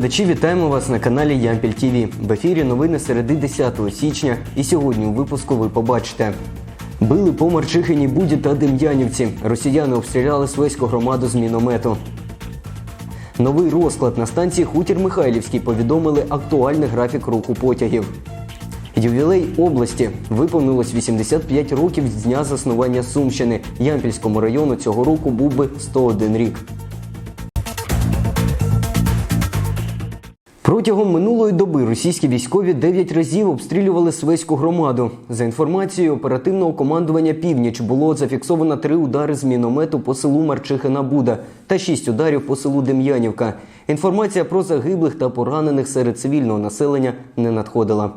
глядачі, вітаємо вас на каналі Ямпіль ТВ. В ефірі новини середи 10 січня. І сьогодні у випуску ви побачите. Били по Марчихині Буді та Дем'янівці. Росіяни обстріляли Свеську громаду з міномету. Новий розклад на станції Хутір Михайлівський повідомили актуальний графік руху потягів. Ювілей області виповнилось 85 років з дня заснування Сумщини. Ямпільському району цього року був би 101 рік. Протягом минулої доби російські військові 9 разів обстрілювали Свеську громаду. За інформацією оперативного командування Північ було зафіксовано три удари з міномету по селу Марчихина Буда та шість ударів по селу Дем'янівка. Інформація про загиблих та поранених серед цивільного населення не надходила.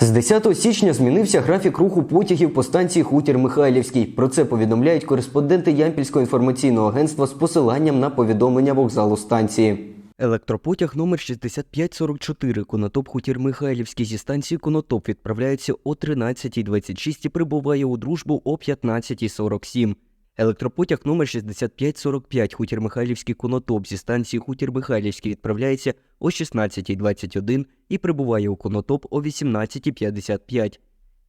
З 10 січня змінився графік руху потягів по станції Хутір Михайлівський. Про це повідомляють кореспонденти Ямпільського інформаційного агентства з посиланням на повідомлення вокзалу станції. Електропотяг номер 6544 Конотоп Хутір Михайлівський зі станції Конотоп відправляється о 13.26 і прибуває у дружбу о 15.47. Електропотяг номер 6545 Хутір Михайлівський Конотоп зі станції Хутір Михайлівський відправляється о 16.21 і прибуває у Конотоп о 18.55.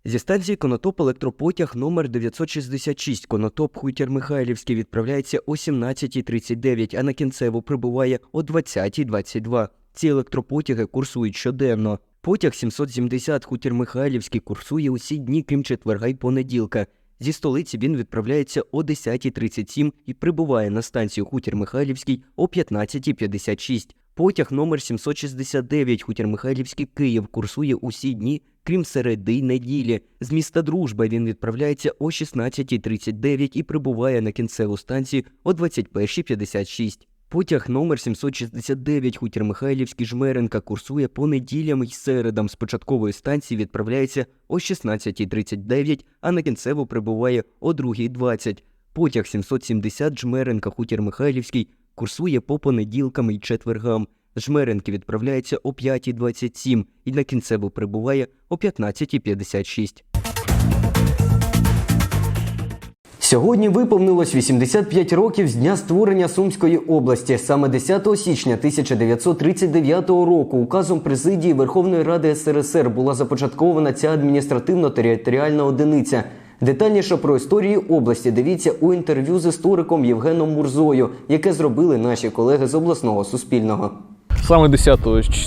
Зі станції Конотоп електропотяг номер 966 Конотоп Хутір Михайлівський відправляється о 17.39, а на кінцеву прибуває о 20.22. Ці електропотяги курсують щоденно. Потяг 770 Хутір Михайлівський курсує усі дні, крім четверга й понеділка. Зі столиці він відправляється о 10.37 і прибуває на станцію Хутір Михайлівський о 15.56. Потяг номер 769 Хутір Михайлівський Київ курсує усі дні, крім середи й неділі. З міста Дружба він відправляється о 16.39 і прибуває на кінцеву станцію о 21.56. Потяг номер 769 Хутір Михайлівський Жмеренка курсує по неділям й середам. З початкової станції відправляється о 16.39, а на кінцеву прибуває о 2.20. Потяг 770 Жмеренка Хутір Михайлівський курсує по понеділкам і четвергам. З Жмеренки відправляється о 5.27 і на кінцеву прибуває о 15.56. Сьогодні виповнилось 85 років з дня створення Сумської області. Саме 10 січня 1939 року указом президії Верховної Ради СРСР була започаткована ця адміністративно-територіальна одиниця. Детальніше про історію області дивіться у інтерв'ю з істориком Євгеном Мурзою, яке зробили наші колеги з обласного суспільного. Саме 10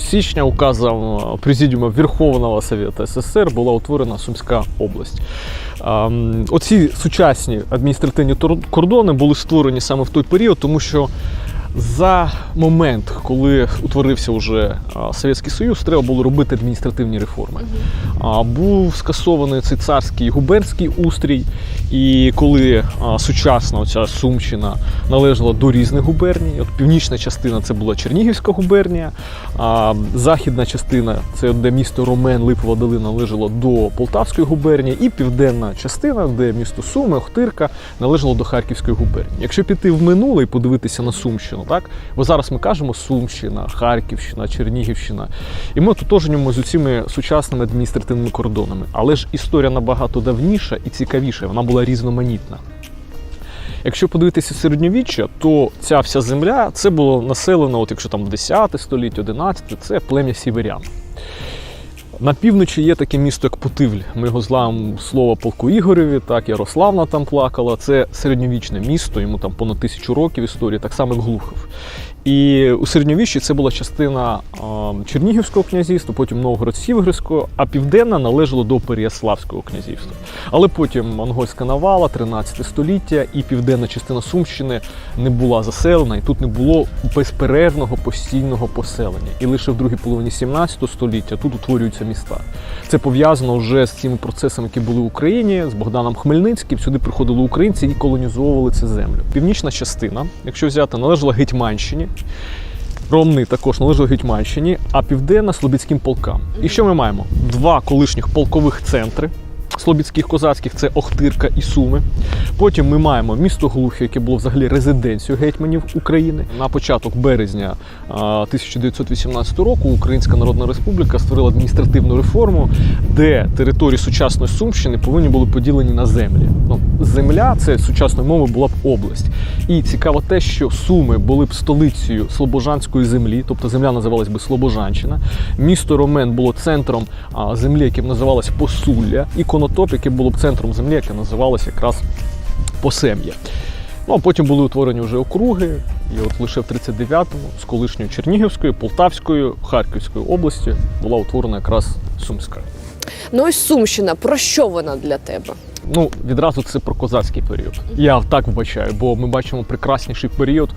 січня указом Президіума Верховного Совета СССР була утворена Сумська область. Оці сучасні адміністративні кордони були створені саме в той період, тому що за момент, коли утворився вже Совєтський Союз, треба було робити адміністративні реформи. А, Був скасований цей царський губернський устрій, і коли сучасна оця Сумщина належала до різних губерній, от північна частина це була Чернігівська губернія, а західна частина це де місто Ромен, Липова долина належало до Полтавської губернії, і південна частина, де місто Суми, Охтирка, належало до Харківської губернії. Якщо піти в минуле і подивитися на Сумщину, так бо зараз ми кажемо Сумщина, Харківщина, Чернігівщина, і ми ототожнюємо з цими сучасними адміністративними кордонами. Але ж історія набагато давніша і цікавіша, вона була різноманітна. Якщо подивитися середньовіччя, то ця вся земля це було населено, от якщо там 10 століття, 11, це плем'я сіверян. На півночі є таке місто, як Путивль. Ми його злаємо слово полку Ігореві, так, Ярославна там плакала. Це середньовічне місто, йому там понад тисячу років історії, так само як Глухов. І у середньовіччі це була частина Чернігівського князівства, потім Новгород-Сіверського, а південна належала до Переяславського князівства. Але потім монгольська навала, 13 століття, і південна частина Сумщини не була заселена, і тут не було безперервного постійного поселення. І лише в другій половині 17 століття тут утворюються міста. Це пов'язано вже з цими процесами, які були в Україні, з Богданом Хмельницьким. Сюди приходили українці і колонізовували цю землю. Північна частина, якщо взяти, належала Гетьманщині. Ромни також належали Гетьманщині, а південна Слобідським полкам. І що ми маємо? Два колишніх полкових центри Слобідських козацьких це Охтирка і Суми. Потім ми маємо місто Глухів, яке було взагалі резиденцією гетьманів України. На початок березня 1918 року Українська Народна Республіка створила адміністративну реформу, де території сучасної Сумщини повинні були поділені на землі. Ну, земля це сучасною мовою була б область. І цікаво те, що Суми були б столицею Слобожанської землі, тобто земля називалась би Слобожанщина. Місто Ромен було центром землі, яке називалось Посулля, і Конотоп, яке було б центром землі, яке називалося якраз Посем'я. Ну а потім були утворені вже округи, і от лише в 39-му з колишньої Чернігівської, Полтавської, Харківської області була утворена якраз Сумська. Ну ось Сумщина, про що вона для тебе? Ну, відразу це про козацький період. Я так вбачаю, бо ми бачимо прекрасніший період.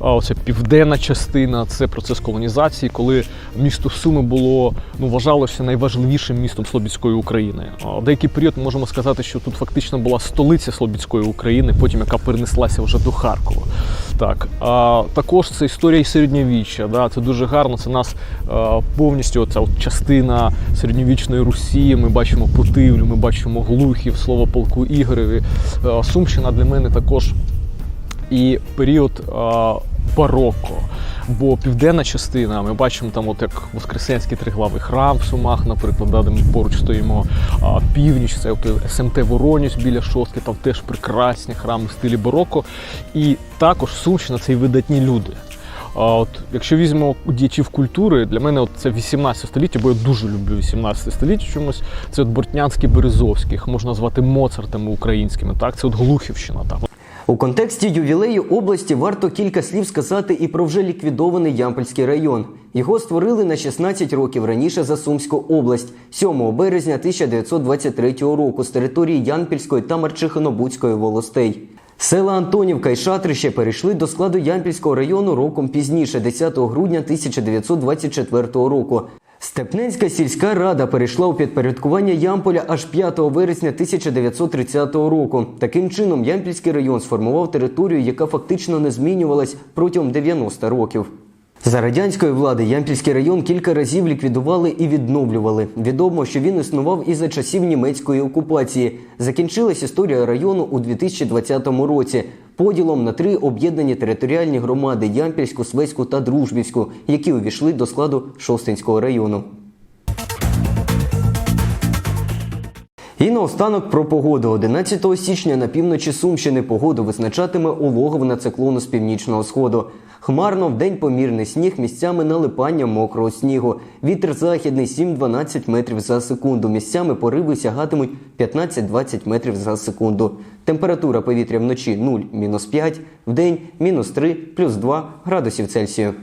Оце південна частина, це процес колонізації, коли місто Суми було ну вважалося найважливішим містом Слобідської України. В Деякий період ми можемо сказати, що тут фактично була столиця Слобідської України, потім яка перенеслася вже до Харкова. Так, а також це історія середньовіччя. Да? Це дуже гарно. Це нас а, повністю оця от частина середньовічної Русі. Ми бачимо Путивлю, ми бачимо Глухів, полку Ігореві. Сумщина для мене також і період бароко. Бо південна частина, ми бачимо там, от як Воскресенський триглавий храм в Сумах, наприклад, да, де ми поруч стоїмо. А північ, це от СМТ Воронюсь біля шостки, там теж прекрасні храми в стилі бароко. І також Сумщина це і видатні люди. А от якщо візьмемо діячів культури, для мене от це 18 століття, бо я дуже люблю 18 століття чомусь. Це от Бортнянський Березовський, їх можна назвати Моцартами українськими. Так, це от Глухівщина. Так. У контексті ювілею області варто кілька слів сказати і про вже ліквідований Ямпольський район. Його створили на 16 років раніше за Сумську область, 7 березня 1923 року з території Янпільської та Марчихино-Буцької волостей. Села Антонівка і Шатрище перейшли до складу Ямпільського району роком пізніше, 10 грудня 1924 року. Степненська сільська рада перейшла у підпорядкування Ямполя аж 5 вересня 1930 року. Таким чином, Ямпільський район сформував територію, яка фактично не змінювалась протягом 90 років. За радянської влади Ямпільський район кілька разів ліквідували і відновлювали. Відомо, що він існував і за часів німецької окупації. Закінчилась історія району у 2020 році поділом на три об'єднані територіальні громади Ямпільську, Свеську та Дружбівську, які увійшли до складу Шостинського району. І наостанок про погоду. 11 січня на півночі Сумщини погоду визначатиме улоговина циклону з північного сходу. Хмарно вдень помірний сніг місцями налипання мокрого снігу. Вітер західний 7-12 метрів за секунду. Місцями пориви сягатимуть 15-20 метрів за секунду. Температура повітря вночі 0-5, вдень мінус 3, плюс 2 градусів Цельсію.